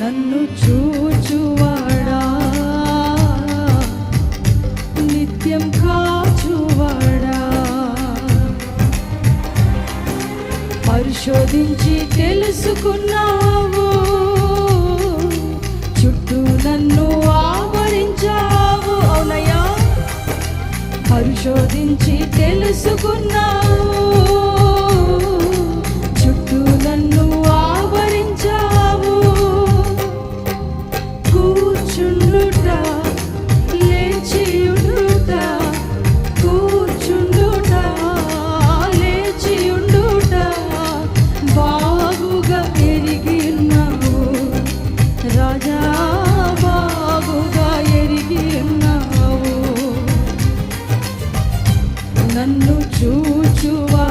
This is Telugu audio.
నన్ను చూచువాడా? నిత్యం కాచువాడా? పరిశోధించి తెలుసుకున్నావు. చుట్టూ నన్ను ఆవరించావు. అవునయ్యా. పరిశోధించి తెలుసుకున్నావు. రాజా బాబుగా ఎరిగి ఉన్నావు నన్ను చూచువా